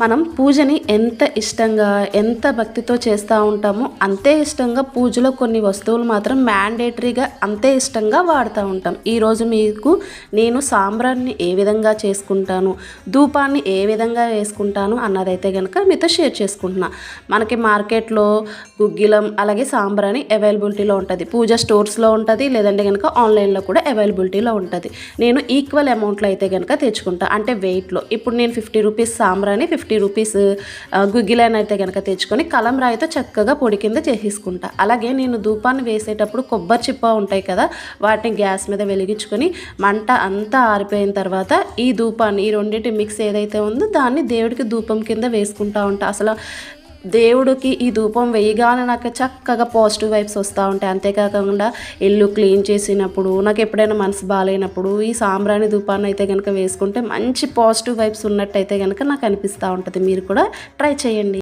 మనం పూజని ఎంత ఇష్టంగా ఎంత భక్తితో చేస్తూ ఉంటామో అంతే ఇష్టంగా పూజలో కొన్ని వస్తువులు మాత్రం మ్యాండేటరీగా అంతే ఇష్టంగా వాడుతూ ఉంటాం. ఈరోజు మీకు నేను సాంబ్రాన్ని ఏ విధంగా చేసుకుంటాను ధూపాన్ని ఏ విధంగా వేసుకుంటాను అన్నదైతే కనుక మీతో షేర్ చేసుకుంటున్నా. మనకి మార్కెట్లో గుగ్గిలం అలాగే సాంబ్రాని అవైలబిలిటీలో ఉంటుంది. పూజ స్టోర్స్లో ఉంటుంది లేదంటే కనుక ఆన్లైన్లో కూడా అవైలబిలిటీలో ఉంటుంది. నేను ఈక్వల్ అమౌంట్లో అయితే కనుక తెచ్చుకుంటా. అంటే వెయిట్లో. ఇప్పుడు నేను ఫిఫ్టీ రూపీస్ సాంబ్రాని ఫిఫ్టీ ఫిఫ్టీ రూపీస్ గుగ్గిలైన అయితే కనుక తెచ్చుకొని కలం రాయితో చక్కగా పొడి కింద చేసేసుకుంటా. అలాగే నేను ధూపాన్ని వేసేటప్పుడు కొబ్బరి చిప్ప ఉంటాయి కదా వాటిని గ్యాస్ మీద వెలిగించుకొని మంట అంతా ఆరిపోయిన తర్వాత ఈ ధూపాన్ని ఈ రెండింటి మిక్స్ ఏదైతే ఉందో దాన్ని దేవుడికి ధూపం కింద వేసుకుంటా ఉంటా. అసలు దేవుడికి ఈ ధూపం వేయగానే నాకు చక్కగా పాజిటివ్ వైబ్స్ వస్తూ ఉంటాయి. అంతేకాకుండా ఇల్లు క్లీన్ చేసినప్పుడు నాకు ఎప్పుడైనా మనసు బాగాలేనప్పుడు ఈ సాంబ్రాణి ధూపాన్ని అయితే కనుక వేసుకుంటే మంచి పాజిటివ్ వైబ్స్ ఉన్నట్టయితే కనుక నాకు అనిపిస్తూ ఉంటుంది. మీరు కూడా ట్రై చేయండి.